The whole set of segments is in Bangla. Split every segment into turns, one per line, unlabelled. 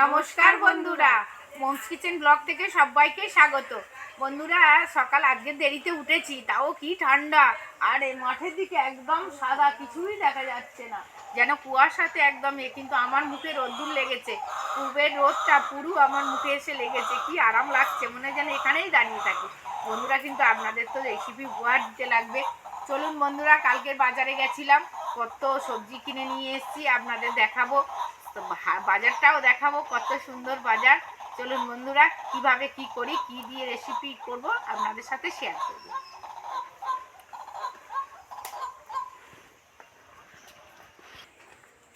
নমস্কার বন্ধুরা। মমস কিচেন ব্লগ থেকে সবাইকে স্বাগত। বন্ধুরা, সকাল আজকে দেরিতে উঠেছি, তাও কি ঠান্ডা? আর এই মাঠের দিকে একদম সাদা, কিছুই দেখা যাচ্ছে না। যেন কুয়াশাতে একদম এ, কিন্তু আমার মুখে রোদ্দুর লেগেছে। পূর্বের রোদটা পুরো আমার মুখে এসে লেগেছে। কি আরাম লাগছে, মনে যেন এখানেই দাঁড়িয়ে থাকি। বন্ধুরা, কিন্তু আপনাদের তো রেসিপি উপহার দিতে লাগবে। চলুন বন্ধুরা, কালকের বাজারে গেছিলাম। কত সবজি কিনে নিয়ে এসেছি, আপনাদের দেখাবো। তো বাজারটাও দেখাবো কত সুন্দর বাজার। চলুন বন্ধুরা, কীভাবে কি করি, কি দিয়ে রেসিপি করব, আপনাদের সাথে শেয়ার করব।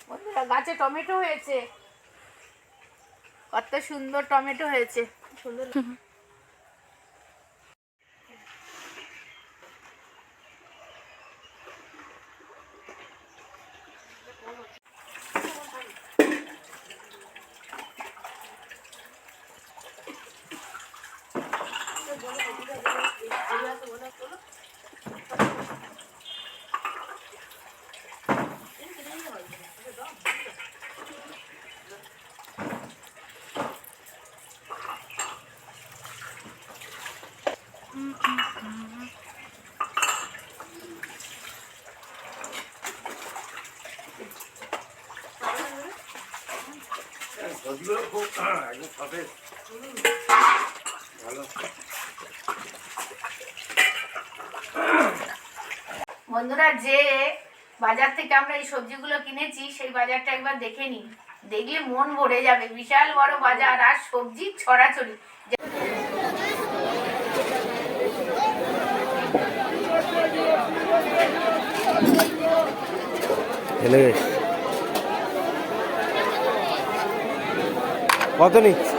বন্ধুরা, গাছে টমেটো হয়েছে। কত সুন্দর টমেটো হয়েছে। সুন্দর বন্ধুরা, যে বাজার থেকে আমরা এই সবজিগুলো কিনেছি, সেই বাজারটা একবার দেখে নিন। দেখলে মন ভরে যাবে। বিশাল বড় বাজার আর সবজি ছড়াছড়ি।
হেলে কত নিচ্ছি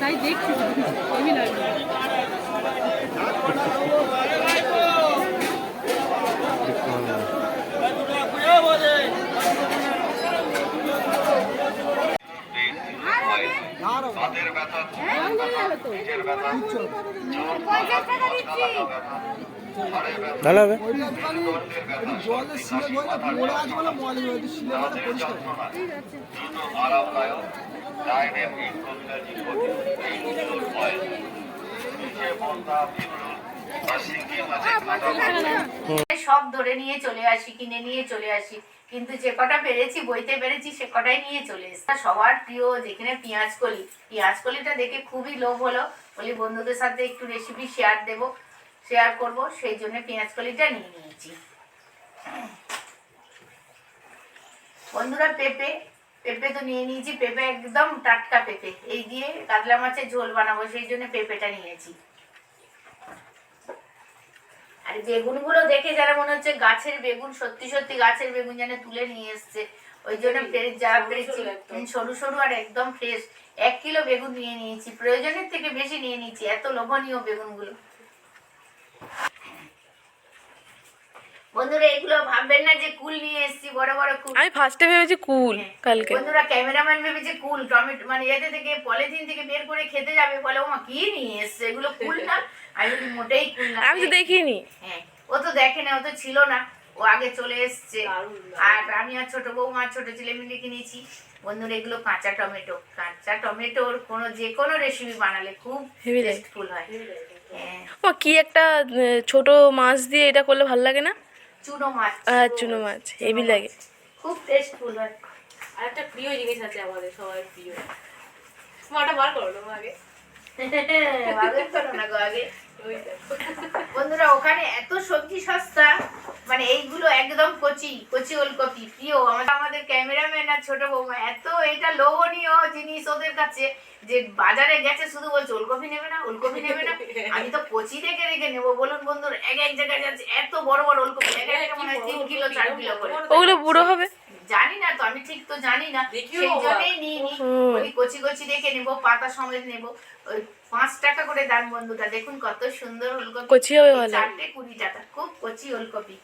তাই দেখছি হেভি লাগবে
ভালো হবে
জলে শিলে ধরে পড়ে আছে বলে ময়লা হয়তো শিলে ধরে পরিষ্কার
সব ধরে নিয়ে চলে আসি কিনে নিয়ে চলে আসি। কিন্তু যে কটা পেরেছি, বইতে পেরেছি, সে কটাই নিয়ে চলে এসেছি। সবার প্রিয় যেখানে পেঁয়াজ কলি। পেঁয়াজ কলিটা দেখে খুবই লোভ হলো। বলি, বন্ধুদের সাথে একটু রেসিপি শেয়ার দেব শেয়ার করব। সেই জন্য পেঁয়াজ কলিটা নিয়ে নিয়েছি। বন্ধুরা, পেঁপে পেঁপে তো নিয়ে নিয়েছি। পেঁপে একদম টাটকা পেঁপে। এই দিয়ে কাতলা মাছের ঝোল বানাবো, সেই জন্য পেঁপেটা নিয়েছি। আর বেগুনগুলো দেখে যারা মনে হচ্ছে গাছের বেগুন সত্যি সত্যি গাছের বেগুন যেন তুলে নিয়ে এসছে। ওই জন্য ফ্রেশ যা ফ্রেশ সরু সরু আর একদম ফ্রেশ। এক কিলো বেগুন নিয়ে নিয়েছি। প্রয়োজনের থেকে বেশি নিয়ে নিয়েছি। এত লোভনীয় বেগুনগুলো। বন্ধুরা এগুলো ভাববেন না যে কুল নিয়ে এসেছি বড় বড় কুল।
আমি ফার্স্টে ভেবেছি কুল কালকে।
বন্ধুরা ক্যামেরাম্যান ভেবেছে কুল টমেটো মানে এতে থেকে পলিথিন থেকে বের করে খেতে যাবে বলে ওমা কি নিয়ে এসছে? এগুলো কুল না? আমি মোটেই কুল না।
আমি তো দেখিনি।
হ্যাঁ ও তো দেখে না ও তো ছিল না। ও আগে চলে এসছে। আর আমি আর ছোট বৌমা আর ছোট ছেলে মিলে কিনেছি বন্ধুরা এগুলো কাঁচা টমেটো। কাঁচা টমেটোর কোনো যে কোনো রেসিপি বানালে খুব টেস্টফুল হয়। হ্যাঁ।
ও কি একটা ছোট মাছ দিয়ে এটা করলে ভালো লাগে না?
চুনো মাছ।
আর চুনো মাছ হেভি লাগে।
খুব টেস্টফুল হয়।
আর একটা প্রিয় জিনিস আছে আমাদের সবার প্রিয়। মাটা বার করো না আগে।
বন্ধুরা ওখানে এত সবজি সস্তা মানে এইগুলো একদম কচি কচি ওলকপি প্রিয়। আমাদের ক্যামেরাম্যান আর ছোট বৌমা এত এটা লোভনীয় জিনিস ওদের কাছে। যে বাজারে গেছে শুধু বলছে ওলকপি নেবে না ওলকপি নেবে না। আমি তো কচি রেখে রেখে নেব বলুন বন্ধুর এক এক জায়গায় যাচ্ছে এত বড় বড় ওলকপি এক একটা মনে হয় তিন কিলো চার কিলো করে।
ওগুলো বুড়ো হবে?
জানি না তো আমি ঠিক তো জানি না। সেই জন্যই নিই নি ওই কচি কচি রেখে নেব পাতা সমেত নেব। ওই পাঁচ টাকা করে দাম বন্ধুটা দেখুন কত সুন্দর ওলকপি।
কচি হবে ভালো।
চারটে কুড়ি টাকা খুব কচি ওলকপি।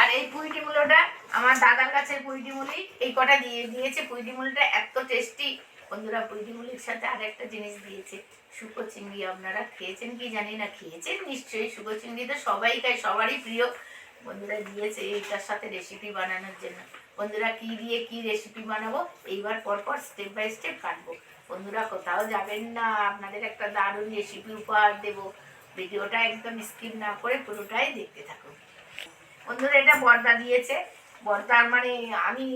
আর এই পুঁইটি মূলোটা আমার দাদার কাছের পুঁইটি মুলি, এই কটা দিয়ে দিয়েছে। পুঁইটি মুলিটা এত টেস্টি বন্ধুরা পুঁইটি মুলির সাথে আর একটা জিনিস দিয়েছে। শুকো চিংড়ি আপনারা খেয়েছেন কি জানি না, খেয়েছেন নিশ্চয়ই শুকো চিংড়ি তো সবাই খায়, সবারই প্রিয়। বন্ধুরা দিয়েছে এইটার সাথে রেসিপি বানানোর জন্য। বন্ধুরা, কি দিয়ে কি রেসিপি বানাবো, এইবার পরপর স্টেপ বাই স্টেপ কাটবো। বন্ধুরা, কোথাও যাবেন না, আপনাদের একটা দারুণ রেসিপি উপহার দেবো। ভিডিওটা একদম স্কিপ না করে পুরোটাই দেখতে থাকুন। বন্ধুরা, এটা বর্দা দিয়েছে। বর্দার মানে আমি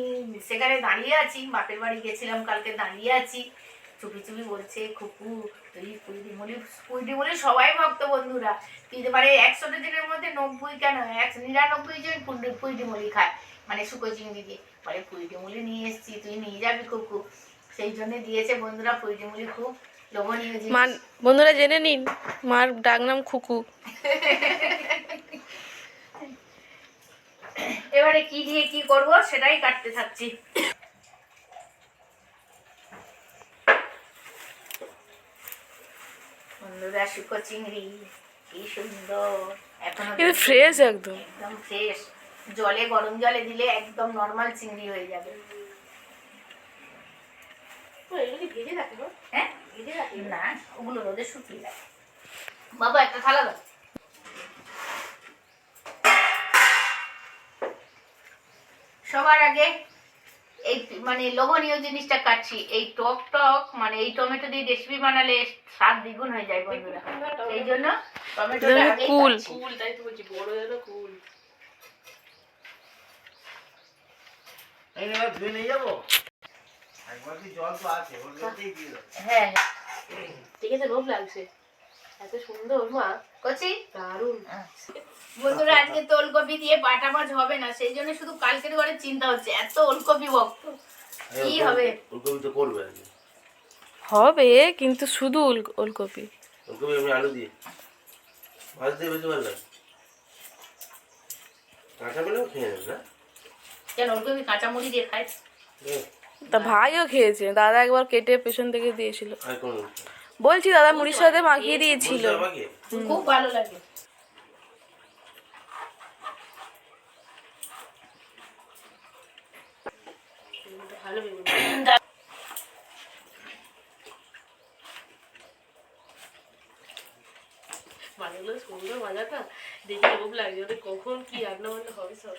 সেখানে দাঁড়িয়ে আছি বাপের বাড়ি গেছিলাম কালকে দাঁড়িয়ে আছি। চুপি চুপি বলছে খুকু তুই পুইডিমুলি পুইডিমুলি সবাই ভক্ত বন্ধুরা। কিন্তু মানে একশোটা দিনের মধ্যে নব্বই কেন একশো নিরানব্বই জন পুইডিমুলি খায় মানে শুকো চিংড়ি দিয়ে। বলে পুইডিমুলি নিয়ে এসছি তুই নিয়ে যাবি খুকু। সেই জন্য দিয়েছে বন্ধুরা পুইডিমুলি খুব লোভনীয় জিনিস।
বন্ধুরা জেনে নিন মার ডাক নাম খুকু।
এবারে কি দিয়ে কি করব সেটাই কাটতে থাকছি। বন্ধুরা শুকো চিংড়ি কি সুন্দর।
এখনও ফ্রেশ একদম।
একদম ফ্রেশ জলে গরম জলে দিলে একদম নর্মাল চিংড়ি হয়ে যাবে।
ভেজে থাকে
হ্যাঁ?
ভেজে থাকে
না ওগুলো রোদে শুকিয়ে যায়। বাবা একটা থালা দাও। সবার আগে এই মানে লোভনীয় জিনিসটা কাটছি। এই টক টক মানে এই টমেটো দিয়ে রেসিপি বানালে স্বাদ দ্বিগুণ হয়ে যায় বন্ধুরা। এই জন্য টমেটোটা
কুল।
কুল তাই তো বলছি বড় কুল।
এই নেবার ধুয়ে নিয়ে যাব? একবার কি জল তো আছে ওর মধ্যেই দিয়ে দাও।
হ্যাঁ।
দেখে তো লোভ লাগছে। এত সুন্দর মা।
কচি?
দারুণ।
বন্ধুরা আজকে তো ওলকপি দিয়ে বাটা মাছ হবে না সেই জন্য শুধু কালকের ঘরে চিন্তা হচ্ছে এত ওলকপি ভক্ত। কি হবে?
ওলকপি তো করবে
হবে কিন্তু শুধু ওলকপি।
ওলকপি আমি আলু দিয়ে। মাছ দিয়ে বেশি ভালো লাগে। কাঁচা খেয়ে নেবে না?
কেন ওলকপি কাঁচামরি দিয়ে খায়?
তা ভাইও খেয়েছে দাদা একবার কেটে পেছন থেকে দিয়েছিল।
আর কোন
বলছি দাদা মুড়ির সাথে মাখিয়ে দিয়েছিল।
খুব ভালো লাগে।
মাছগুলো সুন্দর মজাটা দেখে লাগছে ওদের কখন কি রান্না বান্না হবে সব।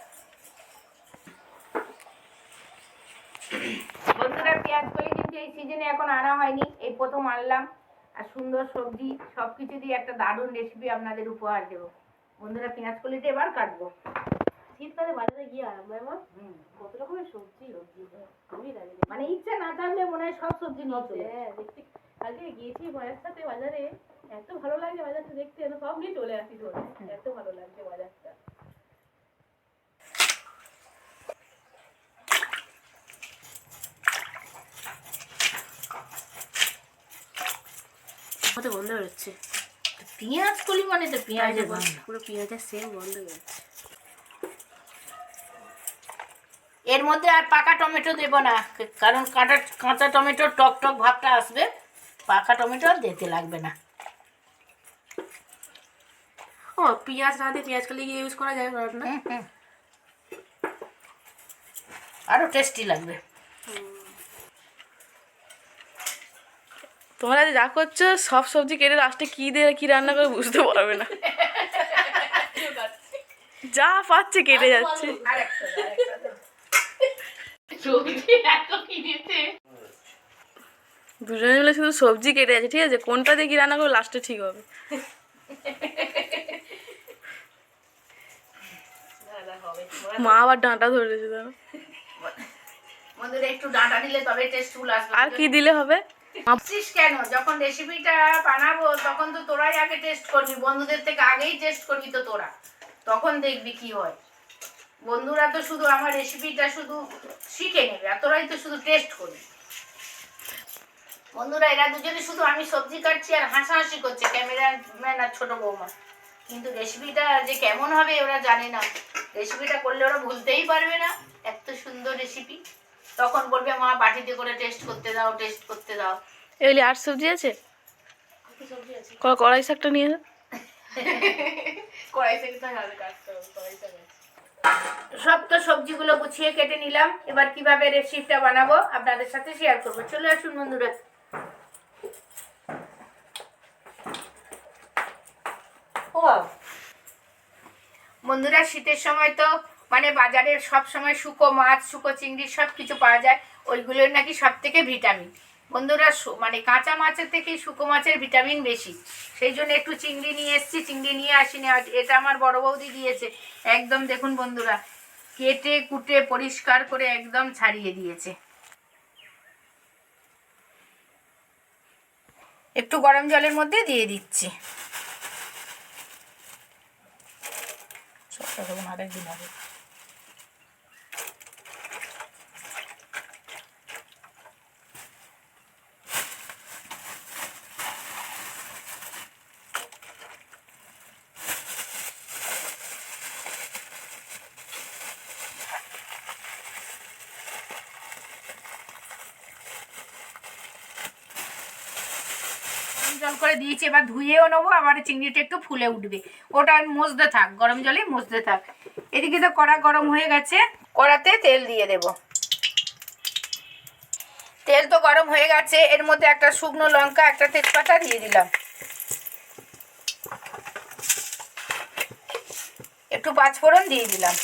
বন্ধুরা পেঁয়াজ কলি কিন্তু এই সিজনে এখন আনা হয়নি এই প্রথম আনলাম। আর সুন্দর সবজি সব কিছু দিয়ে একটা দারুণ রেসিপি আপনাদের উপহার দেবো। বন্ধুরা পেঁয়াজ কলিটা এবার কাটবো।
শীতকালে বাজারে গিয়ে আরাম হয় মা। কত রকমের সবজি। আমি জানি না।
মানে ইচ্ছা না থাকলে মনে হয় সব সবজি নিয়ে চলে।
হ্যাঁ দেখতে আগে গিয়েছি মায়ের সাথে বাজারে। এত ভালো লাগে বাজারটা দেখতে সব নিয়ে চলে আসি ধরে। এত ভালো লাগছে বাজারটা। কত গন্ধ বেরোচ্ছে।
পেঁয়াজ কলি মানে তো পেঁয়াজের গন্ধ
পুরো পেঁয়াজের সেম গন্ধ বেরোচ্ছে।
এর মধ্যে আর পাকা টমেটো দেব না কারণ কাঁটা কাঁচা টমেটোর টক টক ভাবটা আসবে পাকা টমেটো আর দিতে লাগবে না।
ও পেঁয়াজ না দিয়ে পেঁয়াজ কালি ইউজ করা যায় না
হুম। টেস্টি লাগবে।
তোমরা যা করছ সব সবজি কেটে লাস্টে কি দিয়ে কি রান্না করে বুঝতে পারবে না যা পাচ্ছে কেটে যাচ্ছে দুজনে মিলে শুধু সবজি কেটে যাচ্ছে ঠিক আছে কোনটা দিয়ে কি রান্না করবে লাস্টে ঠিক হবে মা আবার ডাঁটা ধরেছে তারা
একটু ডাঁটা দিলে তবে
আর কি দিলে হবে
ভাবছিস কেন? যখন রেসিপিটা বানাবো, তখন তো তোরাই আগে টেস্ট করবি। বন্ধুদের থেকে আগেই টেস্ট করবি তো তোরা। তখন দেখবি কি হয়। বন্ধুরা তো শুধু আমার রেসিপিটা শুধু শিখে নেবে, আর তোরাই তো শুধু টেস্ট করবে। বন্ধুরা, এরা দুজনে শুধু আমি সবজি কাটছি আর হাসাহাসি করছে ক্যামেরাম্যান আর ছোট বৌমা। কিন্তু রেসিপিটা যে কেমন হবে ওরা জানে না। রেসিপিটা করলে ওরা ভুলতেই পারবে না। এত সুন্দর রেসিপি তখন বলবে মা বাটিতে করে টেস্ট করতে দাও টেস্ট করতে দাও।
এগুলি আর সবজি আছে? কড়াই শাকটা নিয়ে যা।
কড়াই কাটতে হবে কড়াই থেকে
সব তো সবজিগুলো গুছিয়ে কেটে নিলাম। এবার কীভাবে রেসিপিটা বানাবো আপনাদের সাথে শেয়ার করব। চলে আসুন বন্ধুরা। ও বন্ধুরা শীতের সময় তো মানে বাজারে সব সময় শুকো মাছ, শুকো চিংড়ি সব কিছু পাওয়া যায়। ওইগুলোর নাকি সব থেকে ভিটামিন। বন্ধুরা মানে কাঁচা মাছের থেকে শুকো মাছের ভিটামিন বেশি। সেই জন্য একটু চিংড়ি নিয়ে এসেছি, চিংড়ি নিয়ে আসিনি। এটা আমার বড় বৌদি দিয়েছে। একদম দেখুন বন্ধুরা, কেটে কুটে পরিষ্কার করে একদম ছাড়িয়ে দিয়েছে। একটু গরম জলের মধ্যে দিয়ে দিচ্ছি। আরেকদিন হবে। জল করে দিয়েছি, এবার ধুয়েও নেব, আবার চিংড়িটা একটু ফুলে উঠবে। ওটা মজতে থাক, গরম জলে মজতে থাক। এদিকে তো কড়া গরম হয়ে গেছে। কড়াতে তেল দিয়ে দেব। তেল তো গরম হয়ে গেছে, এর মধ্যে একটা শুকনো লঙ্কা, একটা তেজপাতা দিয়ে দিলাম। একটু পাঁচফোড়ন দিয়ে দিলাম।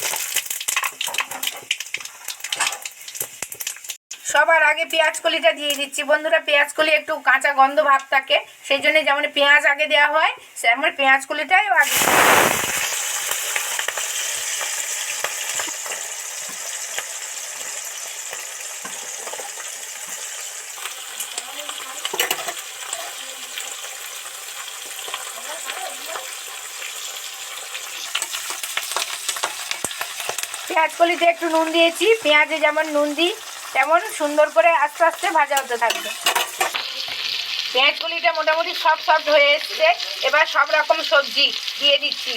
সবার আগে পেঁয়াজ কলিটা দিয়ে দিচ্ছি। বন্ধুরা, পেঁয়াজ কলি একটু কাঁচা গন্ধ ভাব থাকে সেই জন্য যেমন পেঁয়াজ আগে দেওয়া হয় সেমন পেঁয়াজ কলিটাই আগে। পেঁয়াজ কলিতে একটু নুন দিয়েছি। পেঁয়াজে যেমন নুন দিই তেমন সুন্দর করে আস্তে আস্তে ভাজা হতে থাকবে। পেঁয়াজগুলিটা মোটামুটি সব সফট হয়ে এসছে। এবার সব রকম সবজি দিয়ে দিচ্ছি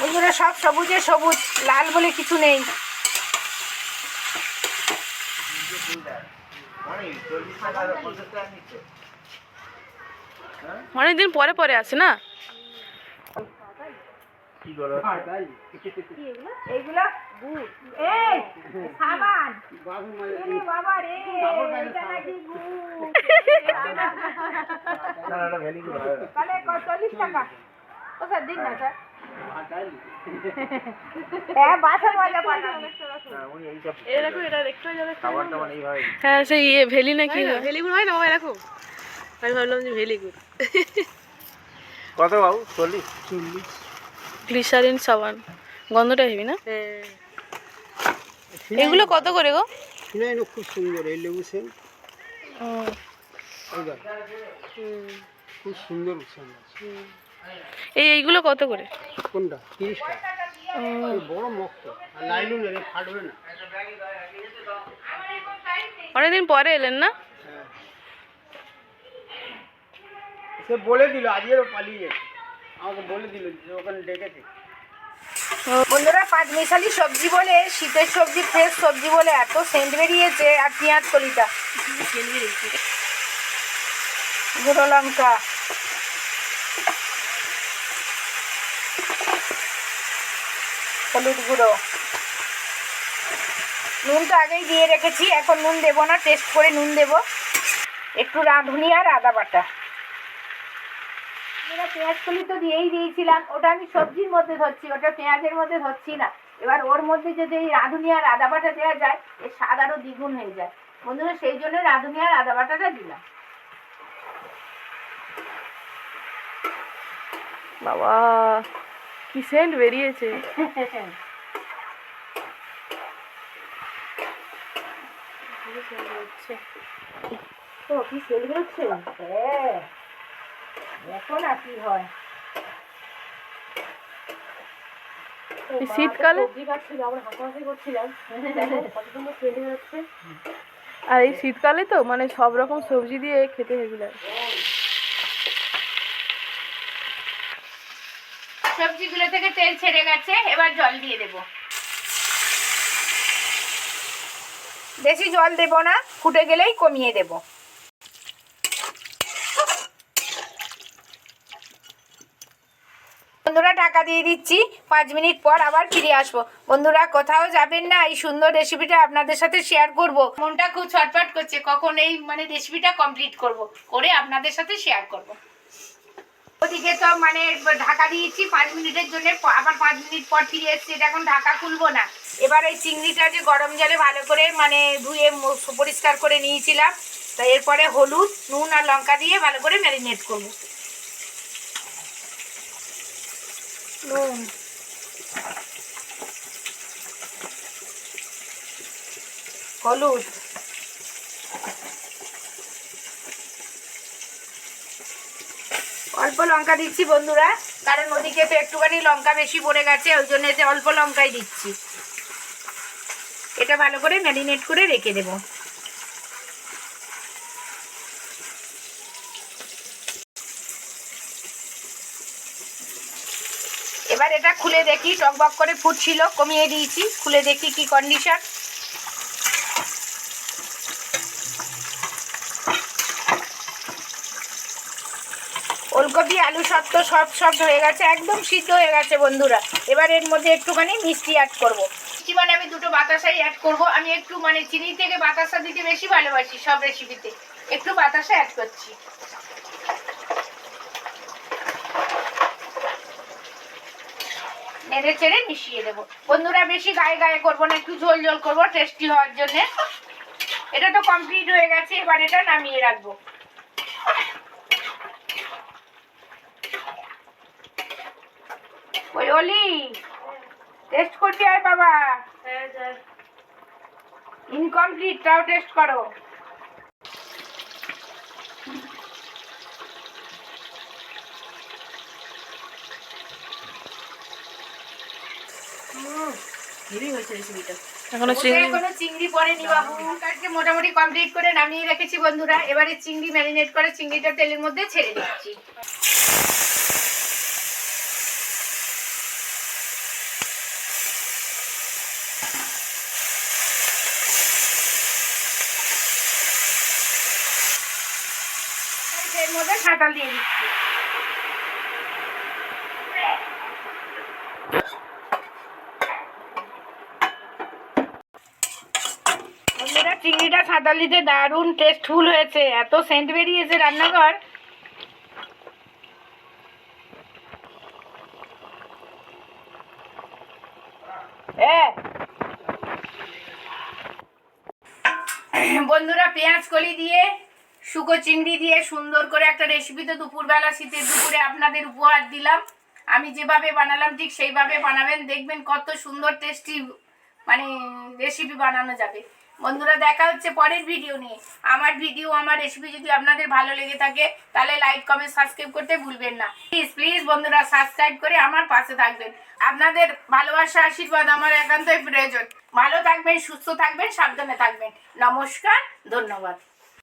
বন্ধুরা সব সবুজে সবুজ লাল বলে কিছু নেই।
অনেকদিন পরে পরে আসে না?
চল্লিশ টাকা? ও স্যার দিন না স্যার। হ্যাঁ
এইভাবে।
হ্যাঁ সেই ইয়ে ভেলি না কি? হয়?
ভেলিগুড় হয় না? বাবা দেখো। আমি ভাবলাম যে ভেলিগুড়
কত বাবু? চল্লিশ?
চল্লিশ।
গ্লিসারিন সাবান। গন্ধটা হেবি না?
হ্যাঁ।
এগুলো কত করে গো?
খুব সুন্দর এই লেবু দেখ, খুব সুন্দর সেন্ট
এই এইগুলো কত করে?
কোনটা? তিরিশ টাকা
ও,
বড় মক্ত এর ফাটবে না।
অনেকদিন পরে এলেন না?
সে বলে দিল আজকেও পালিয়ে গেছে আমাকে বলে দিল যে ওখানে ডেকেছে।
বন্ধুরা পাঁচ মিশালি সবজি বলে শীতের সবজি ফ্রেশ সবজি বলে এত সেন্ট বেরিয়েছে আর পেঁয়াজ কলিটা। গুঁড়ো লঙ্কা। হলুদ গুঁড়ো। নুন তো আগেই দিয়ে রেখেছি, এখন নুন দেবো না, টেস্ট করে নুন দেবো। একটু রাঁধুনি আর আদা বাটা। আমরা পেঁয়াজ কলি তো দিয়েই দিয়েছিলাম, ওটা আমি সবজির মধ্যে ধরছি, ওটা পেঁয়াজের মধ্যে ধরছি না। এবার ওর মধ্যে যদি এই রাঁধুনি আর আদা বাটা দেওয়া যায়, এর স্বাদ আরও দ্বিগুণ হয়ে যায়। বন্ধুরা, সেই জন্য রাঁধুনি আর আদা বাটাটা দিলাম।
বাবা! কি সেন্ট বেরিয়েছে?
তো কি হ্যাঁ। কি হয়।
এই শীতকালে? আর এই শীতকালে তো মানে সব রকম সবজি দিয়ে খেতে হেভি লাগে
সবজিগুলো থেকে তেল ছেড়ে গেছে, এবার জল দিয়ে দেব। বেশি জল দেব না, ফুটে গেলেই কমিয়ে দেব। বন্ধুরা, টাকা দিয়ে দিচ্ছি, পাঁচ মিনিট পর আবার ফিরে আসব। বন্ধুরা, কোথাও যাবেন না, এই সুন্দর রেসিপিটা আপনাদের সাথে শেয়ার করব। মনটা খুব ছটফট করছে, কখন এই মানে রেসিপিটা কমপ্লিট করব, করে আপনাদের সাথে শেয়ার করব। ওদিকে তো মানে ঢাকা দিয়েছি, পাঁচ মিনিটের জন্য আবার পাঁচ মিনিট পর ফিরে এসছি। এটা এখন ঢাকা খুলবো না। এবার এই চিংড়িটা যে গরম জলে ভালো করে মানে ধুয়ে পরিষ্কার করে নিয়েছিলাম। তা এরপরে হলুদ, নুন আর লঙ্কা দিয়ে ভালো করে ম্যারিনেট করব। নুন। হলুদ। অল্প লঙ্কা দিচ্ছি বন্ধুরা, কারণ ওদিকে তো একটুখানি লঙ্কা বেশি পড়ে গেছে, ওই জন্য এতে অল্প লঙ্কাই দিচ্ছি। এটা ভালো করে ম্যারিনেট করে রেখে দেব। এবার এটা খুলে দেখি, টকবক করে ফুটছিল, কমিয়ে দিয়েছি, খুলে দেখি কি কন্ডিশন ওলকপি আলু সত্য সব সব হয়ে গেছে, একদম সিদ্ধ হয়ে গেছে বন্ধুরা। এবার এর মধ্যে একটুখানি মিষ্টি অ্যাড করব। মিষ্টি মানে আমি দুটো বাতাসাই অ্যাড করব। আমি একটু মানে চিনি থেকে বাতাসা দিতে বেশি ভালোবাসি সব রেসিপিতে একটু বাতাসা অ্যাড করছি। নেড়ে চেড়ে মিশিয়ে দেবো। বন্ধুরা বেশি গায়ে গায়ে করব না, একটু ঝোল ঝোল করব টেস্টি হওয়ার জন্যে। এটা তো কমপ্লিট হয়ে গেছে, এবার এটা নামিয়ে রাখব। ওই অলি টেস্ট করতে আয় বাবা। ইনকমপ্লিট তাও টেস্ট করো।
চিংড়ি
পড়েনি বাবু। মোটামুটি কমপ্লিট করে নামিয়ে রেখেছি বন্ধুরা। এবারে চিংড়ি ম্যারিনেট করে চিংড়িটা তেলের মধ্যে ছেড়ে দিচ্ছি এর মধ্যে সাঁতাল দিয়ে দিচ্ছি চিংড়িটা টেস্টফুল হয়েছে। এত সেন্ট বেরিয়েছে রান্নাঘর। বন্ধুরা পেঁয়াজ কলি দিয়ে শুকো চিংড়ি দিয়ে সুন্দর করে একটা রেসিপি তো দুপুরবেলা শীতের দুপুরে আপনাদের উপহার দিলাম। আমি যেভাবে বানালাম ঠিক সেইভাবে বানাবেন, দেখবেন কত সুন্দর টেস্টি মানে রেসিপি বানানো যাবে। বন্ধুরা, দেখা হচ্ছে পরের ভিডিও নিয়ে। আমার ভিডিও আমার রেসিপি যদি আপনাদের ভালো লেগে থাকে, তাহলে লাইক কমেন্ট সাবস্ক্রাইব করতে ভুলবেন না। প্লিজ প্লিজ বন্ধুরা সাবস্ক্রাইব করে আমার পাশে থাকবেন। আপনাদের ভালোবাসা, আশীর্বাদ আমার একান্তই প্রয়োজন। ভালো থাকবেন, সুস্থ থাকবেন, সাবধানে থাকবেন। নমস্কার, ধন্যবাদ।